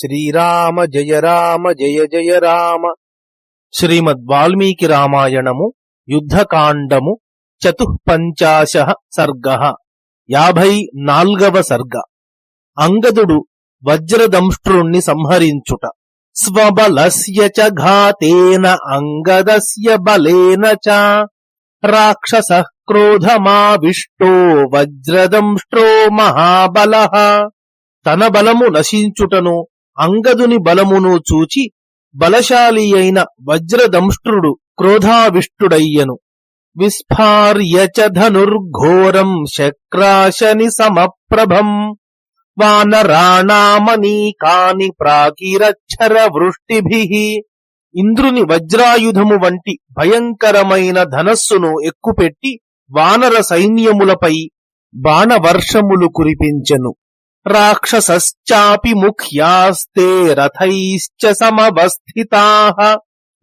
శ్రీరామ జయ రామ జయ జయ రామ. శ్రీమద్ వాల్మీకి రామాయణము యుద్ధకాండము చతుఃపంచాశ సర్గ యాభై నాల్గవ సర్గ. అంగదుడు వజ్రదంష్ట్రుణ్ణి సంహరించుట. స్వబలస్య చ ఘాతేన అంగదస్య బలేన చ. రాక్షస క్రోధమావిష్టో వజ్రదంష్ట్రో మహాబల. తన బలము నశించుటను అంగదుని బలమును చూచి బలశాలి అయిన వజ్రదంష్ట్రుడు క్రోధావిష్టుడయ్యను. విస్ఫార్య చ ధనుర్ఘోరం శక్రాశని సమప్రభం. వానరాణామనీకాని ప్రాకిరక్షర వృష్టిభి ఇంద్రుని వజ్రాయుధము వంటి భయంకరమైన ధనస్సును ఎక్కుపెట్టి వానర సైన్యములపై బాణవర్షములు కురిపించెను. రాక్షసశ్చాపి ముఖ్యాస్తే రథైశ్చ సమవస్థితా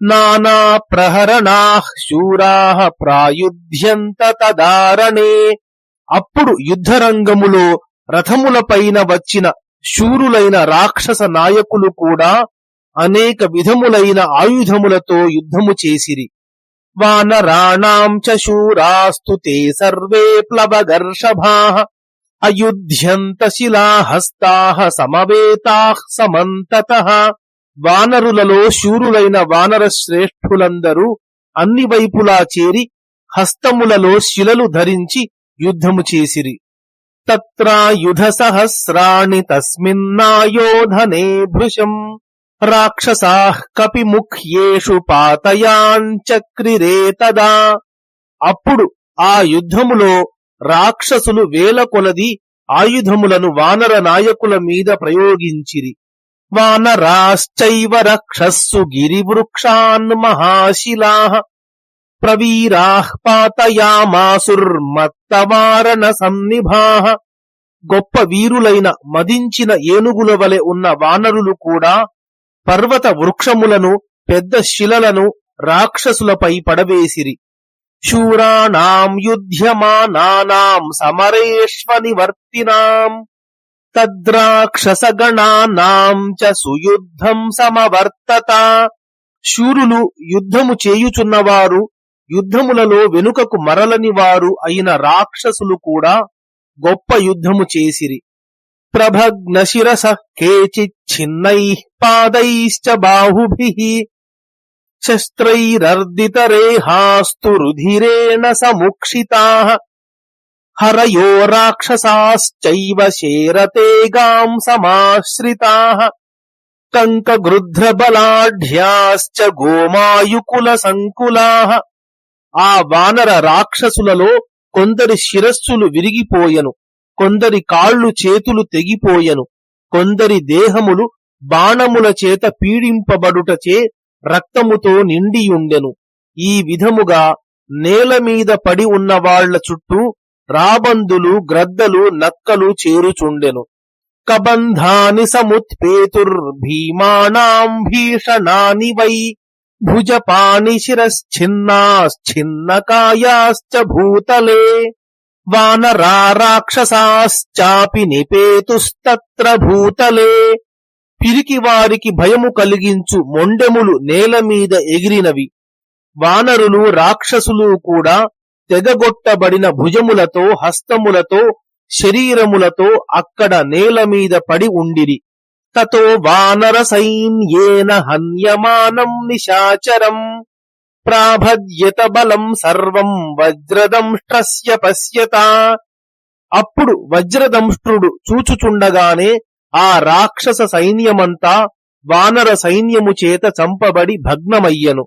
నానా ప్రహరణాః ప్రాయుధ్యంత తదారణే అప్పుడు యుద్ధరంగములో రథములపైన వచ్చిన శూరులైన రాక్షస నాయకులు కూడా అనేక విధములైన ఆయుధములతో యుద్ధము చేసిరి. వానరాణాం చ శూరాస్తు తే సర్వే ప్లవగర్షభాః అయుధ్యంత శిలాహస్తాః సమవేతాః సమంతతః. వానరులలో శూరులైన వానర శ్రేష్ఠులందరూ అన్ని వైపులా చేరి హస్తములలో శిలలు ధరించి యుద్ధము చేసిరి. తత్రాయుధ సహస్రాణి తస్మిన్నాయోధనే భృశం. రాక్షసాః కపి ముఖ్యేషు పాతయాంచక్రిరే తదా. అప్పుడు ఆ యుద్ధములో రాక్షసులు వేల కొలది ఆయుధములను వానర నాయకుల మీద ప్రయోగించిరి. వానరాశ్చైవ రక్షస్సు గిరివృక్షాన్ మహాశిలా ప్రవీరా పాతయామాసుర్మత్తవారణ సన్నిభా. గొప్ప వీరులైన మదించిన ఏనుగుల వలె ఉన్న వానరులు కూడా పర్వత వృక్షములను పెద్ద శిలలను రాక్షసులపై పడవేసిరి. శూరాణాం యుధ్యమానానాం సమరేష్వనివర్తినాం తద్రాక్షసగణానాం చ సుయుద్ధం సమవర్తత శూరులు యుద్ధము చేయుచున్నవారు యుద్ధములలో వెనుకకు మరలని వారు అయిన రాక్షసులు కూడా గొప్ప యుద్ధము చేసిరి. ప్రభగ్న శిరస కేచిచ్చిన్నై పాదైశ్చ బాహుభి శస్త్రైరర్దితరేహాస్తు రుధిరేణ సముక్షితా హరయో రాక్షసాశ్చైవ శేరతేగాం సమాశ్రితా కంకగృధ్రబలాఢ్యాశ్చ గోమాయుకుల సంకులా ఆ వానర రాక్షసులలో కొందరి శిరస్సులు విరిగిపోయెను కొందరి కాళ్ళు చేతులు తెగిపోయెను కొందరి దేహములు బాణముల చేత పీడింపబడుటచే రక్తముతో నిండియుండెను. ఈ విధముగా నేల మీద పడి ఉన్న వాళ్ళ చుట్టూ రాబందులు గ్రద్దలు నక్కలు చేరుచుండెను. కబంధాని సముత్పేతుర్భీమాణాం భీషణాని వై భుజపాని శిరశ్చిన్నాశ్చిన్నకాయాశ్చ భూతలే. వానరా రాక్షసాశ్చాపి నిపేతుస్తత్ర భూతలే. పిరికి వారికి భయము కలిగించు మొండెములు నేల మీద ఎగిరినవి. వానరులు రాక్షసులు కూడా తెగగొట్టబడిన భుజములతో హస్తములతో శరీరములతో అక్కడ నేల మీద పడి ఉండిరి. తతో వానర సైన్యేన హన్యమానం నిశాచరం. ప్రాభద్యత బలం సర్వం వజ్రదంష్ట్రస్య పశ్యత. అప్పుడు వజ్రదంష్ట్రుడు చూచుచుండగానే ఆ రాక్షస సైన్యమంతా వానర సైన్యము చేత చంపబడి భగ్నమయ్యను.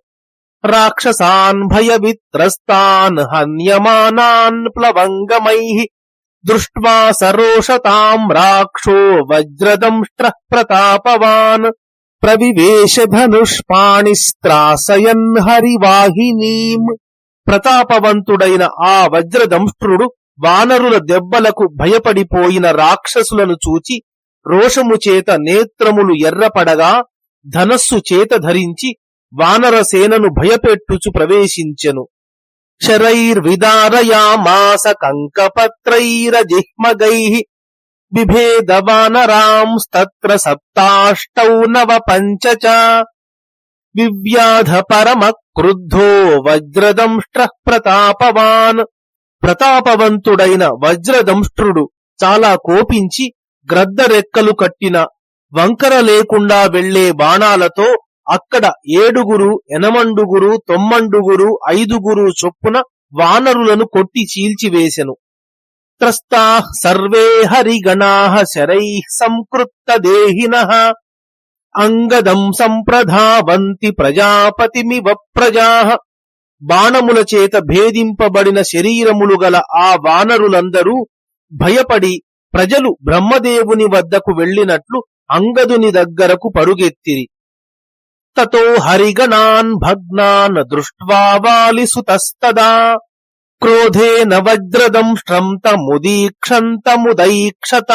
రాక్షసాన్ భయవిత్రస్తాన్ హన్యమానాన్ ప్లవంగమై దృష్ట్వా సరోషతాం రాక్షో వజ్రదంష్ట్ర ప్రతాపవాన్ ప్రవివేశ ధనుష్పాణిస్త్రాసయన్ హరివాహినీం. ప్రతాపవంతుడైన ఆ వజ్రదంష్ట్రుడు వానరుల దెబ్బలకు భయపడిపోయిన రాక్షసులను చూచి రోషము చేత నేత్రములు ఎర్రపడగా ధనస్సు చేత ధరించి వానర సేనను భయపెట్టుచు ప్రవేశించెను. క్షరైర్విదారయామాస కంకపత్రైరజిహ్మగై బిభేద వానరాంస్తత్ర సప్తాష్టౌ నవ పంచ వివ్యాధ పరమ క్రుద్ధో వజ్రదంష్ట్ర ప్రతాపవాన్. ప్రతాపవంతుడైన వజ్రదంష్ట్రుడు చాలా కోపించి గ్రద్ద రెక్కలు కట్టిన వంకర లేకుండా వెళ్ళే బాణాలతో అక్కడ ఏడుగురు ఎనమండుగురు తొమ్మండుగురు ఐదుగురు చొప్పున వానరులను కొట్టి చీల్చివేశెను త్రస్తా సర్వే హరిగణా శరై సంకృత్త దేహిన. అంగదం సంప్రధావంతి ప్రజాపతిమివ ప్రజా. బాణముల చేత భేదింపబడిన శరీరములు గల ఆ వానరులందరూ భయపడి ప్రజలు బ్రహ్మదేవుని వద్దకు వెళ్ళినట్లు అంగదుని దగ్గరకు పరుగెత్తిరి. తతో హరిగణాన్ భగ్నాన్ దృష్ట్వా వాలిసుతస్తదా. క్రోధేన వజ్రదంష్ట్రంతముదీక్షంతముదైక్షత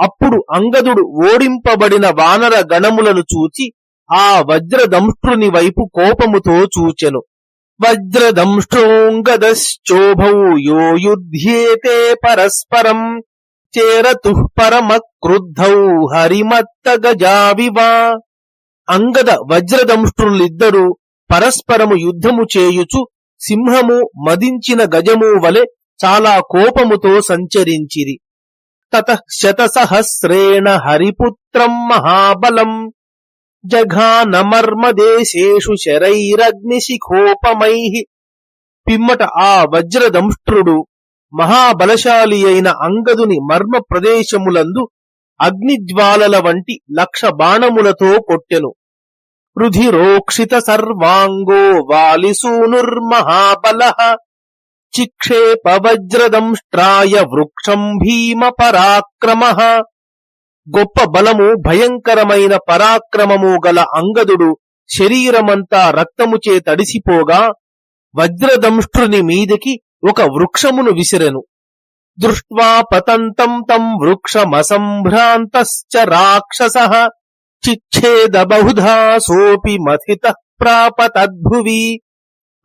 అప్పుడు అంగదుడు ఓడింపబడిన వానర గణములను చూచి ఆ వజ్రదంష్ట్రుని వైపు కోపముతో చూచెను. వజ్రదంష్ట్రోంగదశ్చోభౌ యో యుధ్యేతే పరస్పరం. చేరతు పరమ క్రుద్ధౌ హరిమత్త గజావివా అంగద వజ్రదంష్ట్రులిద్దరూ పరస్పరము యుద్ధము చేయుచు సింహము మదించిన గజము వలె చాలా కోపముతో సంచరించిరి. తత శతసహస్రేణ హరిపుత్రం మహాబలం. జఘానమర్మదేశేషు శరైరగ్నిశిఖోపమై. పిమ్మట ఆ వజ్రదంష్ట్రుడు మహాబలశాలి అయిన అంగదుని మర్మ ప్రదేశములందు అగ్నిజ్వాలల వంటి లక్ష బాణములతో కొట్టెను. రుధిరోక్షిత సర్వాంగో వాలిసూనుర్మహాబల చిక్షేప వజ్రదంష్ట్రాయ వృక్షం భీమ పరాక్రమ గొప్ప బలము భయంకరమైన పరాక్రమము గల అంగదుడు శరీరమంతా రక్తముచే తడిసిపోగా వజ్రదంష్ట్రుని మీదికి ఒక వృక్షమును విసిరెను. దృష్ట్వా పతంతం తం వృక్షమసంభ్రాంతశ్చ రాక్షస. చిచ్ఛేద బహుధా సోపి మథిత ప్రాపతద్భువి.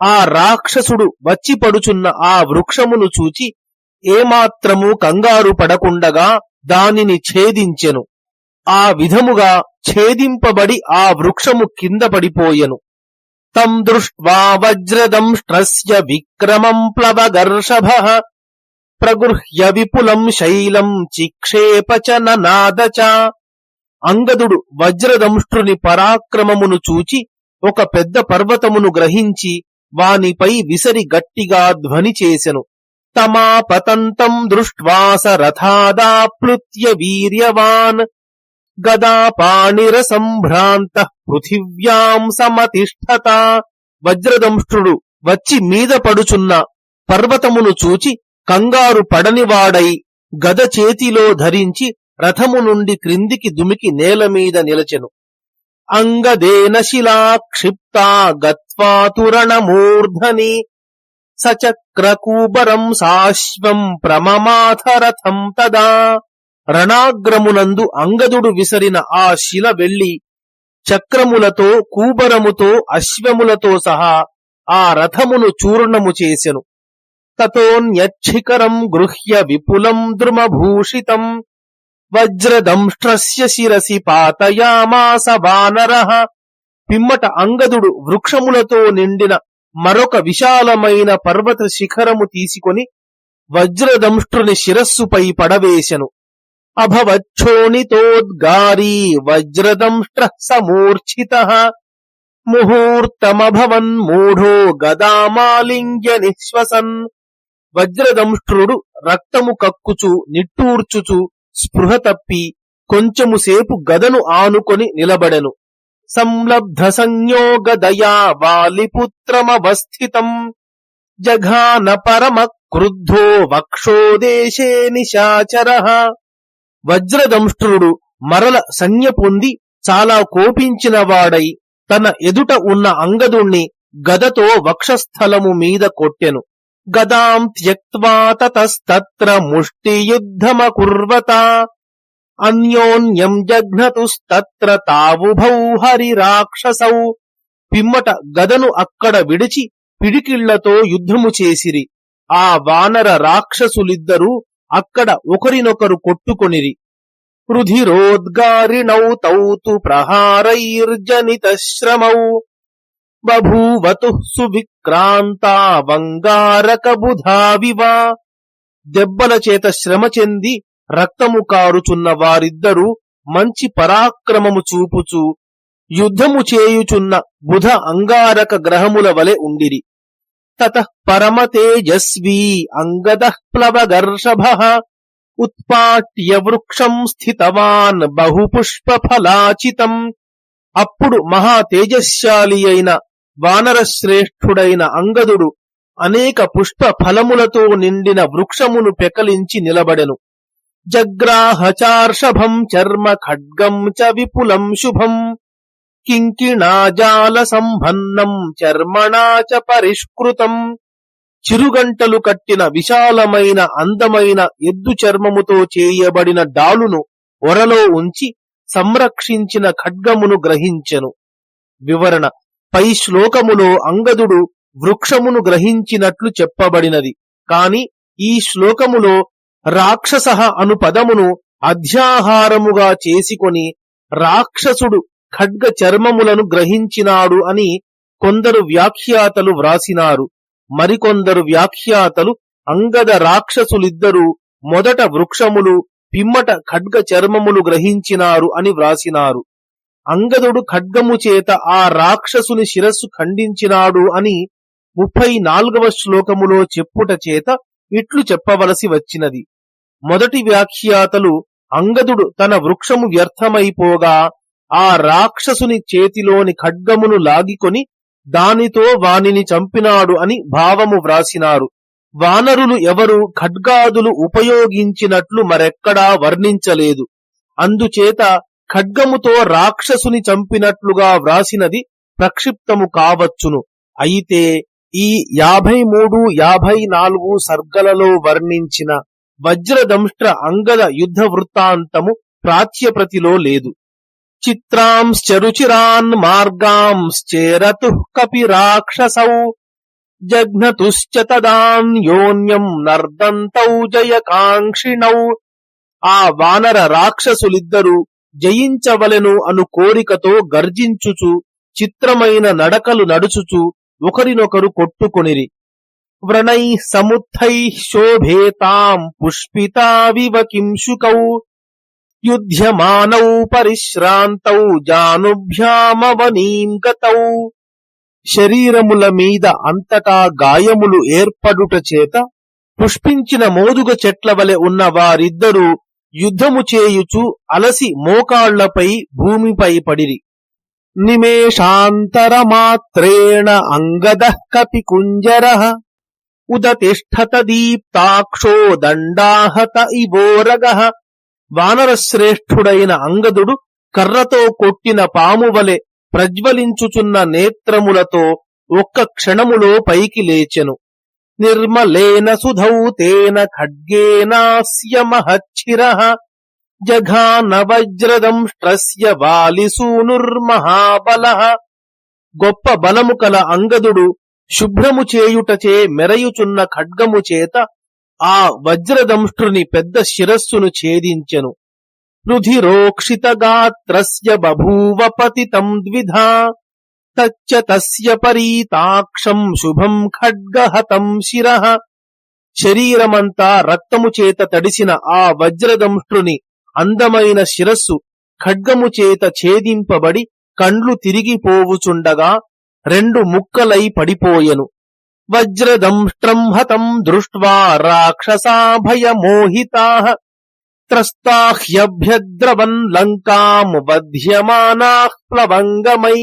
ఆ రాక్షసుడు వచ్చి పడుచున్న ఆ వృక్షమును చూచి ఏమాత్రము కంగారు పడకుండగా దానిని ఛేదించెను. ఆ విధముగా ఛేదింపబడి ఆ వృక్షము కింద పడిపోయెను. తం దృష్ట్వా వజ్రదంష్ట్రస్య విక్రమం ప్లవగర్షభ. ప్రగృహ్య విపులం శైలం చిక్షేప చ ననాద చ. అంగదుడు వజ్రదంష్ట్రుని పరాక్రమమును చూచి ఒక పెద్ద పర్వతమును గ్రహించి వానిపై విసరి గట్టిగా ధ్వని చేసెను. తమాపతంతం దృష్ట్వాస రథాదాప్లుత్య వీర్యవాన్. గదా పాణిర సంభ్రాంత పృథివ్యాం సమతిష్టత వజ్రదంష్ట్రుడు వచ్చి మీద పడుచున్న పర్వతమును చూచి కంగారు పడనివాడై గద చేతిలో ధరించి రథము నుండి క్రిందికి దుమికి నేలమీద నిలచెను. అంగదేన శిలా క్షిప్తా గత్వాతురణమూర్ధని సచక్రకూబరం సాశ్వం ప్రమమాథరథం తదా. రణాగ్రమునందు అంగదుడు విసరిన ఆ శిల వెళ్ళి చక్రములతో కూబరముతో అశ్వములతో సహా ఆ రథమును చూర్ణము చేసెను. తతోన్యక్షికరం గృహ్య విపులం ద్రుమభూషితం వజ్రదంష్ట్రస్య శిరసి పాతయామాస వానర. పిమ్మట అంగదుడు వృక్షములతో నిండిన మరొక విశాలమైన పర్వత శిఖరము తీసుకొని వజ్రదంష్ట్రుని శిరస్సుపై పడవేశను అభవచ్చోనితోద్గారీ వజ్రదంష్ట్ర సమూర్ఛిత ముహూర్తమభవన్ మూఢో గదామాలింగ్య నిశ్వసన్ వజ్రదంష్ట్రుడు రక్తము కక్కుచు నిట్టూర్చుచు స్పృహ తప్పి కొంచెము సేపు గదను ఆనుకొని నిలబడెను. సంలబ్ధ సంయోగదయా వాలిపుత్రమవస్థితం। జఘాన పరమ క్రుద్ధో వక్షోదేశే నిశాచర। వజ్రదంష్ట్రుడు మరల సంజ్ఞ పొంది చాలా కోపించిన వాడై తన ఎదుట ఉన్న అంగదుణ్ణి గదతో వక్షస్థలము మీద కొట్టెను. గదాం త్యక్వా తతస్తత్ర ముష్టియుద్ధమకుర్వత. అన్యోన్యం జఘ్నతుస్తత్ర తావుభౌ హరిరాక్షసౌ. పిమ్మట గదను అక్కడ విడిచి పిడికిళ్ళతో యుద్ధము చేసిరి. ఆ వానర రాక్షసులిద్దరూ అక్కడ ఒకరినొకరు కొట్టుకొనిరి. రుధిరోద్గారిణౌ తౌతు ప్రహారైర్జనిత శ్రమౌ బభూవతు సువిక్రాంతా వంగారకబుధావివా. దెబ్బల చేత శ్రమ చెంది రక్తము కారుచున్న వారిద్దరూ మంచి పరాక్రమము చూపుచు యుద్ధము చేయుచున్న బుధ అంగారక గ్రహముల వలె ఉండిరి. తత పరమ తేజస్వీ అంగద ప్లవగర్షభ ఉత్పాట్య వృక్షం స్థితవాన్ బహుపుష్ప ఫలాచితం అప్పుడు మహా తేజశాలి అయిన వానరశ్రేష్ఠుడైన అంగదుడు అనేక పుష్ప ఫలములతో నిండిన వృక్షమును పెకలించి నిలబడెను। జగ్రాహచార్షభం చర్మ ఖడ్గం చ విపులం శుభం। కింకిణాజాల సంభన్నం చర్మణా చ పరిష్కృతం. చిరుగంటలు కట్టిన విశాలమైన అందమైన ఎద్దు చర్మముతో చేయబడిన డాలును ఒరలో ఉంచి సంరక్షించిన ఖడ్గమును గ్రహించెను. వివరణ. పై శ్లోకములో అంగదుడు వృక్షమును గ్రహించినట్లు చెప్పబడినది. కాని ఈ శ్లోకములో రాక్షస అను పదమును అధ్యాహారముగా చేసుకొని రాక్షసుడు ఖడ్గ చర్మములను గ్రహించినాడు అని కొందరు వ్యాఖ్యాతలు వ్రాసినారు. మరికొందరు వ్యాఖ్యాతలు అంగద రాక్షసులిద్దరూ మొదట వృక్షములు పిమ్మట ఖడ్గ చర్మములు గ్రహించినారు అని వ్రాసినారు. అంగదుడు ఖడ్గము చేత ఆ రాక్షసుని శిరస్సు ఖండించినాడు అని ముప్పై నాలుగవ శ్లోకములో చెప్పుట చేత ఇట్లు చెప్పవలసి వచ్చినది. మొదటి వ్యాఖ్యాతలు అంగదుడు తన వృక్షము వ్యర్థమైపోగా ఆ రాక్షసుని చేతిలోని ఖడ్గమును లాగికొని దానితో వానిని చంపినాడు అని భావము వ్రాసినారు. వానరులు ఎవరు ఖడ్గాదులు ఉపయోగించినట్లు మరెక్కడా వర్ణించలేదు. అందుచేత ఖడ్గముతో రాక్షసుని చంపినట్లుగా వ్రాసినది ప్రక్షిప్తము కావచ్చును. అయితే ఈ యాభై మూడు యాభై నాలుగు సర్గలలో వర్ణించిన వజ్రదంష్ట్ర అంగద యుద్ధ వృత్తాంతము ప్రాచ్యప్రతిలో లేదు. చిత్రాంశ్చరుచిరాన్ మార్గాంశ్చేరతు కపి రాక్షసౌ జఘ్నతుశ్చ తదాన్యోన్యం నర్దంతౌ జయకాంక్షిణౌ ఆ వానర రాక్షసులిద్దరూ జయించవలెను అను కోరికతో గర్జించుచు చిత్రమైన నడకలు నడుచుచు ఒకరినొకరు కొట్టుకొనిరి వ్రణై సముత్థై శోభేతాం పుష్పితావివ కింశుకౌ యుధ్యమానౌ పరిశ్రాంతౌ జానుభ్యామవనీం గతౌ. శరీరముల మీద అంతటా గాయములు ఏర్పడుట చేత పుష్పించిన మోదుగ చెట్ల వలె ఉన్న వారిద్దరూ యుద్ధము చేయుచు అలసి మోకాళ్ళపై భూమిపై పడిరి. నిమేషాంతరమాత్రేణ అంగద కపి కుంజర ఉదతిష్టత దీప్తాక్షో దండాహత ఇవోరగ. వానరశ్రేష్ఠుడైన అంగదుడు కర్రతో కొట్టిన పామువలె ప్రజ్వలించుచున్న నేత్రములతో ఒక్క క్షణములో పైకి లేచెను. నిర్మలేన సుధౌతేన ఖడ్గేనాస్య మహచ్చిర జఘాన వజ్రదంష్ట్రస్య వాలిసూనుర్మహాబల. గొప్ప బలము కల అంగదుడు శుభ్రము చేయుటచే మెరయుచున్న ఖడ్గము చేత ఆ వజ్రదంష్ట్రుని పెద్ద శిరస్సును ఛేదించెను. రుధిరోక్షిత గాత్రస్య బభూవ పతితం ద్విధా. తచ్చ తస్య పరీతాక్షం శుభం ఖడ్గహతం శిర. శరీరమంతా రక్తము చేత తడిసిన ఆ వజ్రదంష్ట్రుని అందమైన శిరస్సు ఖడ్గము చేత ఛేదింపబడి కండ్లు తిరిగిపోవుచుండగా రెండు ముక్కలై పడిపోయెను. వజ్రదంష్ట్రం హతం దృష్ట్వా రాక్షసా భయమోహితా. త్రస్తాహ్యభ్యద్రవన్ లంకాం వధ్యమానా ప్లవంగమై.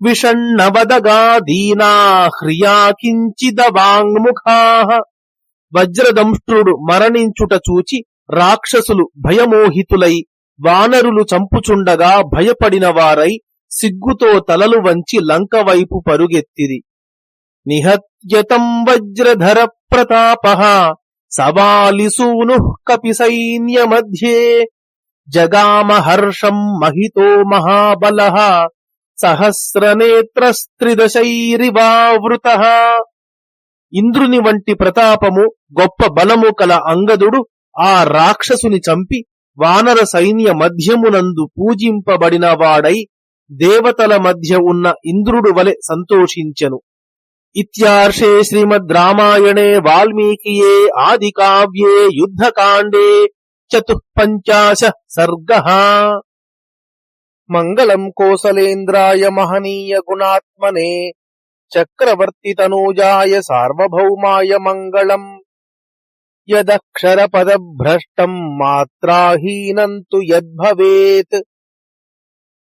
విషణ్ణవదగా దీనా హ్రియా కించిదవాంగ్ముఖా. వజ్రదంష్ట్రుడు మరణించుట చూచి రాక్షసులు భయమోహితులై వానరులు చంపుచుండగా భయపడిన వారై సిగ్గుతో తలలు వంచి లంక వైపు పరుగెత్తిరి. నిహత్యతం వజ్రధర ప్రతాప సవాలిసూను కపి సైన్య మధ్యే జగామహర్షం మహితో మహాబల సహస్రనేత్రస్త్రిదశైరివావృత ఇంద్రుని వంటి ప్రతాపము గొప్ప బలము కల అంగదుడు ఆ రాక్షసుని చంపి వానర సైన్య మధ్యమునందు పూజింపబడిన వాడై దేవతల మధ్య ఉన్న ఇంద్రుడు వలె సంతోషించెను. ఇర్షే శ్రీమద్ రామాయణే వాల్మీకియే ఆది కావ్యే యుద్ధకాండే చతుఃపంచాశ సర్గ మంగళం కోసలేంద్రాయ మహనీయ గుణాత్మనే చక్రవర్తి తనూజాయ సార్వభౌమాయ మంగళం యదక్షర పదభ్రష్టం మాత్రాహీనం తు యద్భవేత్